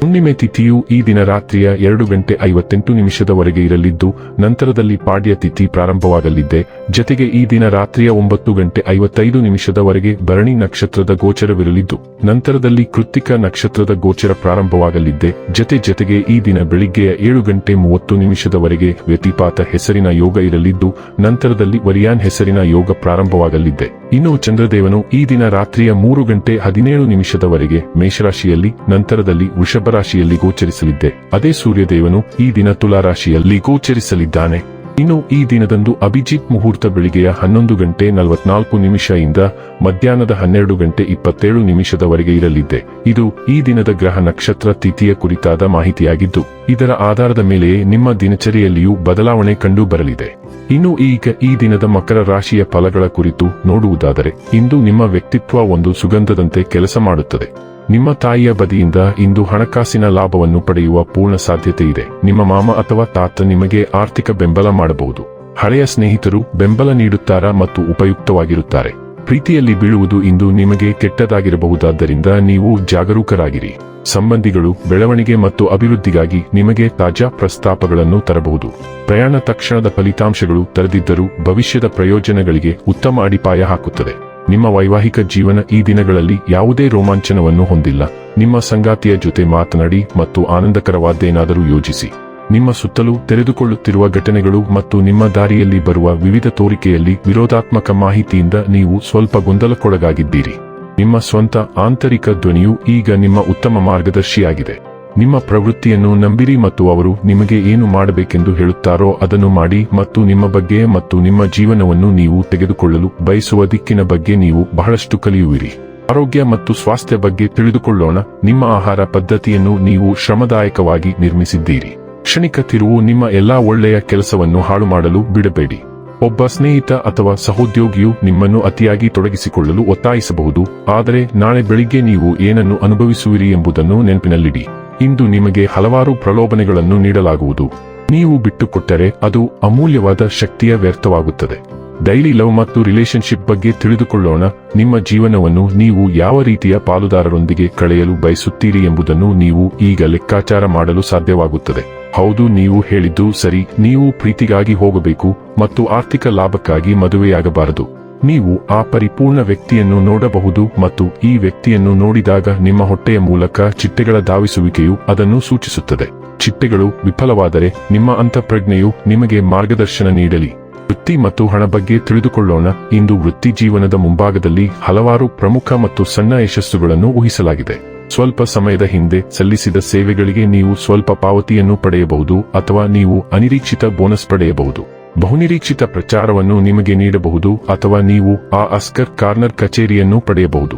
ಹುಣ್ಣಿಮೆ ತಿಥಿಯು ಈ ದಿನ ರಾತ್ರಿಯ ಎರಡು ಗಂಟೆ ಐವತ್ತೆಂಟು ನಿಮಿಷದವರೆಗೆ ಇರಲಿದ್ದು, ನಂತರದಲ್ಲಿ ಪಾಡ್ಯ ತಿಥಿ ಪ್ರಾರಂಭವಾಗಲಿದ್ದೆ ಜತೆಗೆ ಈ ದಿನ ರಾತ್ರಿಯ ಒಂಬತ್ತು ಗಂಟೆ ಐವತ್ತೈದು ನಿಮಿಷದವರೆಗೆ ಭರಣಿ ನಕ್ಷತ್ರದ ಗೋಚರವಿರಲಿದ್ದು, ನಂತರದಲ್ಲಿ ಕೃತಿಕ ನಕ್ಷತ್ರದ ಗೋಚರ ಪ್ರಾರಂಭವಾಗಲಿದ್ದೆ ಜತೆ ಜತೆಗೆ ಈ ದಿನ ಬೆಳಿಗ್ಗೆಯ ಏಳು ಗಂಟೆ ಮೂವತ್ತು ನಿಮಿಷದವರೆಗೆ ವ್ಯತಿಪಾತ ಹೆಸರಿನ ಯೋಗ ಇರಲಿದ್ದು, ನಂತರದಲ್ಲಿ ವರಿಯಾನ್ ಹೆಸರಿನ ಯೋಗ ಪ್ರಾರಂಭವಾಗಲಿದ್ದೆ ಇನ್ನು ಚಂದ್ರದೇವನು ಈ ದಿನ ರಾತ್ರಿಯ ಮೂರು ಗಂಟೆ ಹದಿನೇಳು ನಿಮಿಷದವರೆಗೆ ಮೇಷರಾಶಿಯಲ್ಲಿ, ನಂತರದಲ್ಲಿ ವೃಷಭ ರಾಶಿಯಲ್ಲಿ ಗೋಚರಿಸಲಿದ್ದೆ. ಅದೇ ಸೂರ್ಯದೇವನು ಈ ದಿನ ತುಲಾ ರಾಶಿಯಲ್ಲಿ ಗೋಚರಿಸಲಿದ್ದಾನೆ. ಇನ್ನು ಈ ದಿನದಂದು ಅಭಿಜಿತ್ ಮುಹೂರ್ತ ಬೆಳಿಗ್ಗೆಯ ಹನ್ನೊಂದು ಗಂಟೆ ನಲವತ್ನಾಲ್ಕು ಇಂದ ಮಧ್ಯಾಹ್ನದ ಹನ್ನೆರಡು ಗಂಟೆ ಇಪ್ಪತ್ತೇಳು ನಿಮಿಷದವರೆಗೆ ಇರಲಿದ್ದೆ. ಇದು ಈ ದಿನದ ಗ್ರಹ ನಕ್ಷತ್ರ ತಿಥಿಯ ಕುರಿತಾದ ಮಾಹಿತಿಯಾಗಿದ್ದು, ಇದರ ಆಧಾರದ ಮೇಲೆಯೇ ನಿಮ್ಮ ದಿನಚರಿಯಲ್ಲಿಯೂ ಬದಲಾವಣೆ ಕಂಡು ಬರಲಿದೆ ಇನ್ನು ಈಗ ಈ ದಿನದ ಮಕರ ರಾಶಿಯ ಫಲಗಳ ಕುರಿತು ನೋಡುವುದಾದರೆ, ಇಂದು ನಿಮ್ಮ ವ್ಯಕ್ತಿತ್ವ ಒಂದು ಸುಗಂಧದಂತೆ ಕೆಲಸ ಮಾಡುತ್ತದೆ. ನಿಮ್ಮ ತಾಯಿಯ ಬದಿಯಿಂದ ಇಂದು ಹಣಕಾಸಿನ ಲಾಭವನ್ನು ಪಡೆಯುವ ಪೂರ್ಣ ಸಾಧ್ಯತೆ ಇದೆ ನಿಮ್ಮ ಮಾಮ ಅಥವಾ ತಾತ ನಿಮಗೆ ಆರ್ಥಿಕ ಬೆಂಬಲ ಮಾಡಬಹುದು. ಹಳೆಯ ಸ್ನೇಹಿತರು ಬೆಂಬಲ ನೀಡುತ್ತಾರಾ ಮತ್ತು ಉಪಯುಕ್ತವಾಗಿರುತ್ತಾರೆ. ಪ್ರೀತಿಯಲ್ಲಿ ಬೀಳುವುದು ಇಂದು ನಿಮಗೆ ಕೆಟ್ಟದಾಗಿರಬಹುದಾದ್ದರಿಂದ ನೀವು ಜಾಗರೂಕರಾಗಿರಿ. ಸಂಬಂಧಿಗಳು, ಬೆಳವಣಿಗೆ ಮತ್ತು ಅಭಿವೃದ್ಧಿಗಾಗಿ ನಿಮಗೆ ತಾಜಾ ಪ್ರಸ್ತಾಪಗಳನ್ನು ತರಬಹುದು. ಪ್ರಯಾಣ ತಕ್ಷಣದ ಫಲಿತಾಂಶಗಳು ತರದಿದ್ದರೂ ಭವಿಷ್ಯದ ಪ್ರಯೋಜನಗಳಿಗೆ ಉತ್ತಮ ಅಡಿಪಾಯ ಹಾಕುತ್ತದೆ. ನಿಮ್ಮ ವೈವಾಹಿಕ ಜೀವನ ಈ ದಿನಗಳಲ್ಲಿ ಯಾವುದೇ ರೋಮಾಂಚನವನ್ನು ಹೊಂದಿಲ್ಲ. ನಿಮ್ಮ ಸಂಗಾತಿಯ ಜೊತೆ ಮಾತನಾಡಿ ಮತ್ತು ಆನಂದಕರವಾದ್ದೇನಾದರೂ ಯೋಜಿಸಿ ನಿಮ್ಮ ಸುತ್ತಲೂ ತೆರೆದುಕೊಳ್ಳುತ್ತಿರುವ ಘಟನೆಗಳು ಮತ್ತು ನಿಮ್ಮ ದಾರಿಯಲ್ಲಿ ಬರುವ ವಿವಿಧ ತೋರಿಕೆಯಲ್ಲಿ ವಿರೋಧಾತ್ಮಕ ಮಾಹಿತಿಯಿಂದ ನೀವು ಸ್ವಲ್ಪ ಗೊಂದಲಕ್ಕೊಳಗಾಗಿದ್ದೀರಿ. ನಿಮ್ಮ ಸ್ವಂತ ಆಂತರಿಕ ಧ್ವನಿಯು ಈಗ ನಿಮ್ಮ ಉತ್ತಮ ಮಾರ್ಗದರ್ಶಿಯಾಗಿದೆ. ನಿಮ್ಮ ಪ್ರವೃತ್ತಿಯನ್ನು ನಂಬಿರಿ ಮತ್ತು ಅವರು ನಿಮಗೆ ಏನು ಮಾಡಬೇಕೆಂದು ಹೇಳುತ್ತಾರೋ ಅದನ್ನು ಮಾಡಿ ಮತ್ತು ನಿಮ್ಮ ಬಗ್ಗೆ ಮತ್ತು ನಿಮ್ಮ ಜೀವನವನ್ನು ನೀವು ತೆಗೆದುಕೊಳ್ಳಲು ಬಯಸುವ ದಿಕ್ಕಿನ ಬಗ್ಗೆ ನೀವು ಬಹಳಷ್ಟು ಕಲಿಯುವಿರಿ. ಆರೋಗ್ಯ ಮತ್ತು ಸ್ವಾಸ್ಥ್ಯ ಬಗ್ಗೆ ತಿಳಿದುಕೊಳ್ಳೋಣ. ನಿಮ್ಮ ಆಹಾರ ಪದ್ಧತಿಯನ್ನು ನೀವು ಶ್ರಮದಾಯಕವಾಗಿ ನಿರ್ಮಿಸಿದ್ದೀರಿ. ಕ್ಷಣಿಕ ತಿರುವು ನಿಮ್ಮ ಎಲ್ಲಾ ಒಳ್ಳೆಯ ಕೆಲಸವನ್ನು ಹಾಳು ಮಾಡಲು ಬಿಡಬೇಡಿ. ಒಬ್ಬ ಸ್ನೇಹಿತ ಅಥವಾ ಸಹೋದ್ಯೋಗಿಯು ನಿಮ್ಮನ್ನು ಅತಿಯಾಗಿ ತೊಡಗಿಸಿಕೊಳ್ಳಲು ಒತ್ತಾಯಿಸಬಹುದು. ಆದರೆ ನಾಳೆ ಬೆಳಿಗ್ಗೆ ನೀವು ಏನನ್ನು ಅನುಭವಿಸುವಿರಿ ಎಂಬುದನ್ನು ನೆನಪಿನಲ್ಲಿಡಿ. ಇಂದು ನಿಮಗೆ ಹಲವಾರು ಪ್ರಲೋಭನೆಗಳನ್ನು ನೀಡಲಾಗುವುದು. ನೀವು ಬಿಟ್ಟುಕೊಟ್ಟರೆ ಅದು ಅಮೂಲ್ಯವಾದ ಶಕ್ತಿಯ ವ್ಯರ್ಥವಾಗುತ್ತದೆ. ಡೈಲಿ ಲವ್ ಮತ್ತು ರಿಲೇಶನ್ಶಿಪ್ ಬಗ್ಗೆ ತಿಳಿದುಕೊಳ್ಳೋಣ. ನಿಮ್ಮ ಜೀವನವನ್ನು ನೀವು ಯಾವ ರೀತಿಯ ಪಾಲುದಾರರೊಂದಿಗೆ ಕಳೆಯಲು ಬಯಸುತ್ತೀರಿ ಎಂಬುದನ್ನು ನೀವು ಈಗ ಲೆಕ್ಕಾಚಾರ ಮಾಡಲು ಸಾಧ್ಯವಾಗುತ್ತದೆ. ಹೌದು, ನೀವು ಹೇಳಿದ್ದು ಸರಿ. ನೀವು ಪ್ರೀತಿಗಾಗಿ ಹೋಗಬೇಕು ಮತ್ತು ಆರ್ಥಿಕ ಲಾಭಕ್ಕಾಗಿ ಮದುವೆಯಾಗಬಾರದು. ನೀವು ಆ ಪರಿಪೂರ್ಣ ವ್ಯಕ್ತಿಯನ್ನು ನೋಡಬಹುದು ಮತ್ತು ಈ ವ್ಯಕ್ತಿಯನ್ನು ನೋಡಿದಾಗ ನಿಮ್ಮ ಹೊಟ್ಟೆಯ ಮೂಲಕ ಚಿಟ್ಟೆಗಳ ಧಾವಿಸುವಿಕೆಯು ಅದನ್ನು ಸೂಚಿಸುತ್ತದೆ. ಚಿಟ್ಟೆಗಳು ವಿಫಲವಾದರೆ ನಿಮ್ಮ ಅಂತಃಪ್ರಜ್ಞೆಯು ನಿಮಗೆ ಮಾರ್ಗದರ್ಶನ ನೀಡಲಿ. ವೃತ್ತಿ ಮತ್ತು ಹಣ ಬಗ್ಗೆ ತಿಳಿದುಕೊಳ್ಳೋಣ. ಇಂದು ವೃತ್ತಿ ಜೀವನದ ಮುಂಭಾಗದಲ್ಲಿ ಹಲವಾರು ಪ್ರಮುಖ ಮತ್ತು ಸಣ್ಣ ಯಶಸ್ಸುಗಳನ್ನು ಊಹಿಸಲಾಗಿದೆ. ಸ್ವಲ್ಪ ಸಮಯದ ಹಿಂದೆ ಸಲ್ಲಿಸಿದ ಸೇವೆಗಳಿಗೆ ನೀವು ಸ್ವಲ್ಪ ಪಾವತಿಯನ್ನು ಪಡೆಯಬಹುದು ಅಥವಾ ನೀವು ಅನಿರೀಕ್ಷಿತ ಬೋನಸ್ ಪಡೆಯಬಹುದು. ಬಹುನಿರೀಕ್ಷಿತ ಪ್ರಚಾರವನ್ನು ನಿಮಗೆ ನೀಡಬಹುದು ಅಥವಾ ನೀವು ಆ ಅಸ್ಕರ್ ಕಾರ್ನರ್ ಕಚೇರಿಯನ್ನು ಪಡೆಯಬಹುದು.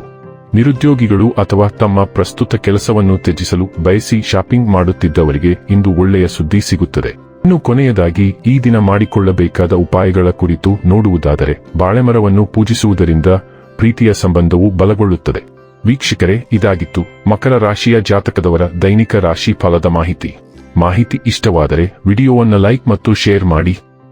ನಿರುದ್ಯೋಗಿಗಳು ಅಥವಾ ತಮ್ಮ ಪ್ರಸ್ತುತ ಕೆಲಸವನ್ನು ತ್ಯಜಿಸಲು ಬಯಸಿ ಶಾಪಿಂಗ್ ಮಾಡುತ್ತಿದ್ದವರಿಗೆ ಇಂದು ಒಳ್ಳೆಯ ಸುದ್ದಿ ಸಿಗುತ್ತದೆ. ಇನ್ನು ಕೊನೆಯದಾಗಿ, ಈ ದಿನ ಮಾಡಿಕೊಳ್ಳಬೇಕಾದ ಉಪಾಯಗಳ ಕುರಿತು ನೋಡುವುದಾದರೆ, ಬಾಳೆಮರವನ್ನು ಪೂಜಿಸುವುದರಿಂದ ಪ್ರೀತಿಯ ಸಂಬಂಧವು ಬಲಗೊಳ್ಳುತ್ತದೆ. ವೀಕ್ಷಕರೇ, ಇದಾಗಿತ್ತು ಮಕರ ರಾಶಿಯ ಜಾತಕದವರ ದೈನಿಕ ರಾಶಿ ಫಲದ ಮಾಹಿತಿ. ಮಾಹಿತಿ ಇಷ್ಟವಾದರೆ, ವಿಡಿಯೋವನ್ನು ಲೈಕ್ ಮತ್ತು ಶೇರ್ ಮಾಡಿ.